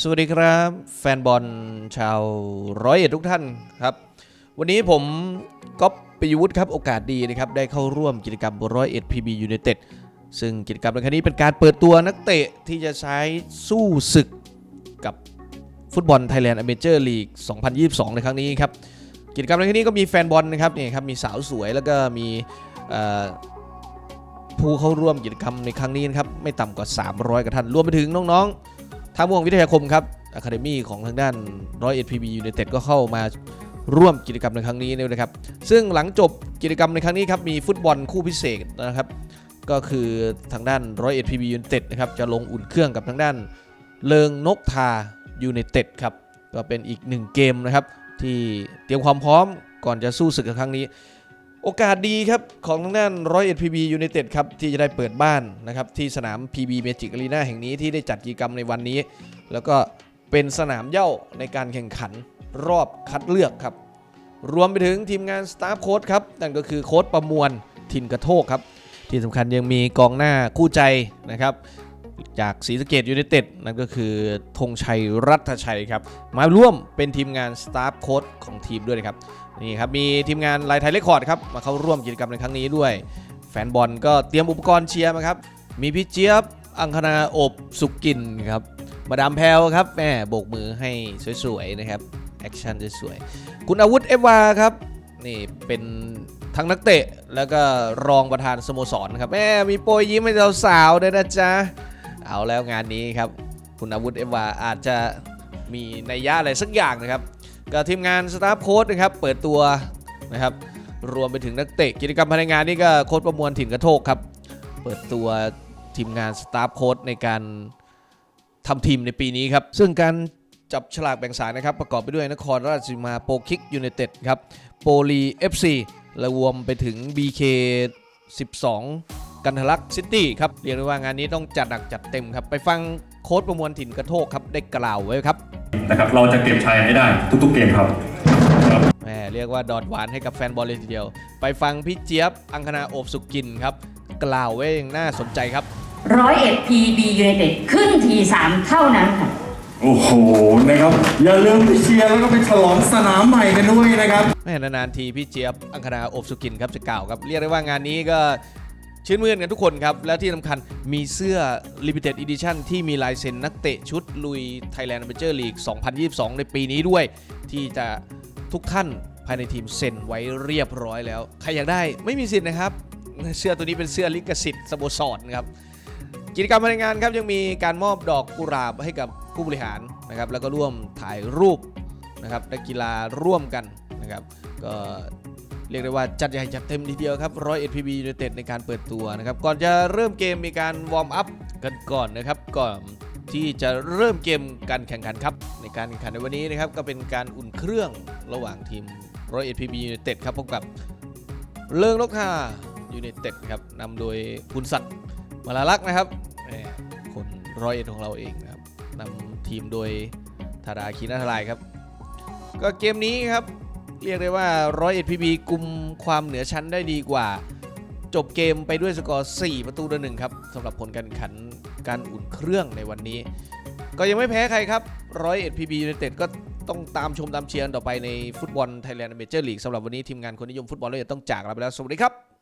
สวัสดีครับ แฟนบอลชาวร้อยเอ็ดทุกท่านครับ วันนี้ผมก๊อฟปิยวุฒิครับ โอกาสดีนะครับ ได้เข้าร่วมกิจกรรมร้อยเอ็ดพีบียูไนเต็ดซึ่งกิจกรรมในครั้งนี้เป็นการเปิดตัวนักเตะที่จะใช้สู้ศึกกับฟุตบอลไทยแลนด์อเมเจอร์ลีก 2022 ในครั้งนี้ครับ กิจกรรมในครั้งนี้ก็มีแฟนบอลนะครับนี่ครับมีสาวสวยแล้วก็มีผู้เข้าร่วมกิจกรรมในครั้งนี้นะครับไม่ต่ำกว่า 300กว่าท่านรวมไปถึงน้องๆ ทางวงวิทยาคมครับอะคาเดมี่ของทางด้านร้อยเอ็ดพีบียูไนเต็ดก็เข้ามาร่วมกิจกรรมในครั้งนี้นะครับ ซึ่งหลังจบกิจกรรมในครั้งนี้ครับมีฟุตบอลคู่พิเศษนะครับ ก็คือทางด้านร้อยเอ็ดพีบียูไนเต็ดนะครับจะลงอุ่นเครื่องกับทางด้านเลิงนกทายูไนเต็ดครับก็เป็นอีกหนึ่งเกมนะครับที่เตรียมความพร้อมก่อนจะสู้ศึกในครั้งนี้ โอกาสดีครับ ของทางด้านร้อยเอ็ดพีบียูไนเต็ดครับ ที่จะได้เปิดบ้านนะครับ ที่สนาม PB Magic Arena แห่งนี้ที่ได้จัดกิจกรรมในวันนี้ แล้วก็เป็นสนามเย้าในการแข่งขันรอบคัดเลือกครับ รวมไปถึงทีมงานสตาฟโค้ดครับ นั่นก็คือโค้ดประมวลทินกระโทกครับ ที่สำคัญยังมีกองหน้าคู่ใจนะครับ จากศรีสะเกดยูไนเต็ดนั่นก็คือธงชัยรัตชัยครับ มาร่วมเป็นทีมงานสตาฟโค้ดของทีมด้วยนะครับนี่ครับ มีทีมงานลน์ไทยเรคคอร์ดครับ มาเข้าร่วมกิจกรรมในครั้งนี้ด้วย แฟนบอลก็เตรียมอุปกรณ์เชียร์มาครับ มีพี่เจี๊ยบ อังคณาอบสุกินครับ มาดามแพลวครับแม่โบกมือให้สวยๆนะครับแอคชั่นสวยๆคุณอาวุธเอฟวาครับนี่เป็นทั้งนักเตะแล้วก็รองประธานสโมสรครับแม่มีโปรยยิ้มให้สาวๆด้วยนะจ๊ะ เอาแล้วงานนี้ครับ คุณอาวุธเอฟวาอาจจะมีนัยยะอะไรสักอย่างนะครับกับทีมงานสตาฟโค้ดนะครับเปิดตัวนะครับรวมไปถึงนักเตะกิจกรรมภายในงานนี่ก็โค้ดประมวลถิ่นกระโทกครับ เปิดตัวทีมงานสตาฟโค้ดในการทำทีมในปีนี้ครับ ซึ่งการจับฉลากแบ่งสายนะครับ ประกอบไปด้วยนครราชสีมาโปรคิกยูไนเต็ดครับโปลี FC และรวมไปถึง BK 12 กันทะลักซิตี้ครับเรียกได้ว่างานนี้ต้องจัดหนักจัดเต็มครับ ไปฟังโค้ดประมวลถิ่นกระโทกครับได้กล่าวไว้ครับนะครับเราจะเก็บชัยให้ได้ทุกๆเกมครับแหมเรียกว่าดอดหวานให้กับแฟนบอลเลยทีเดียว ไปฟังพี่เจี๊ยบ อังคณาโอบสุกินครับ กล่าวไว้อย่างน่าสนใจครับร้อยเอ็ดพีบียูไนเต็ดขึ้นทีสามเท่านั้นค่ะโอ้โหนะครับอย่าลืมไปเชียร์แล้วก็ไปฉลองสนามใหม่กันด้วยนะครับแม่นานๆทีพี่เจี๊ยบอังคณาโอบสุกินครับจะกล่าวครับ เรียกได้ว่างานนี้ก็ ชื่นมื่นกันทุกคนครับ และที่สำคัญมีเสื้อ Limited Edition ที่มีลายเซ็นนักเตะชุดลุย Thailand Amateur League 2022 ในปีนี้ด้วย ที่จะทุกท่านภายในทีมเซ็นไว้เรียบร้อยแล้ว ใครอยากได้ไม่มีสิทธิ์นะครับ เสื้อตัวนี้เป็นเสื้อลิขสิทธิ์สโมสรครับกิจกรรมภายในงานครับยังมีการมอบดอกกุหลาบให้กับผู้บริหารนะครับแล้วก็ร่วมถ่ายรูปนะครับนักกีฬาร่วมกันนะครับก็ เรียกได้ว่าจัดใหญ่จัดเต็มทีเดียวครับร้อยเอ็ดพีบียูไนเต็ดในการเปิดตัวนะครับ ก่อนจะเริ่มเกมมีการวอร์มอัพกันก่อนนะครับ ก่อนที่จะเริ่มเกมการแข่งขันครับ ในการแข่งขันในวันนี้นะครับก็เป็นการอุ่นเครื่องระหว่างทีมร้อยเอ็ดพีบียูไนเต็ดครับพบกับเลิงนกฮายูไนเต็ดครับนำโดยคุณศักดิ์มาลาลักษ์นะครับคนร้อยเอ็ดของเราเองนะครับนำทีมโดยธาดาคีนาทลายครับ ก็เกมนี้ครับ เรียกได้ว่าร้อยเอ็ดพีบีกุมความเหนือชั้นได้ดีกว่า จบเกมไปด้วยสกอร์ 4 ประตูต่อหนึ่งครับสำหรับผลการขันการอุ่นเครื่องในวันนี้ ก็ยังไม่แพ้ใครครับร้อยเอ็ดพีบียูไนเต็ดก็ต้องตามชมตามเชียร์ต่อไปในฟุตบอลไทยแลนด์เมเจอร์ลีกสำหรับวันนี้ทีมงานคนนิยมฟุตบอลเลยต้องจากลาไปแล้ว สวัสดีครับ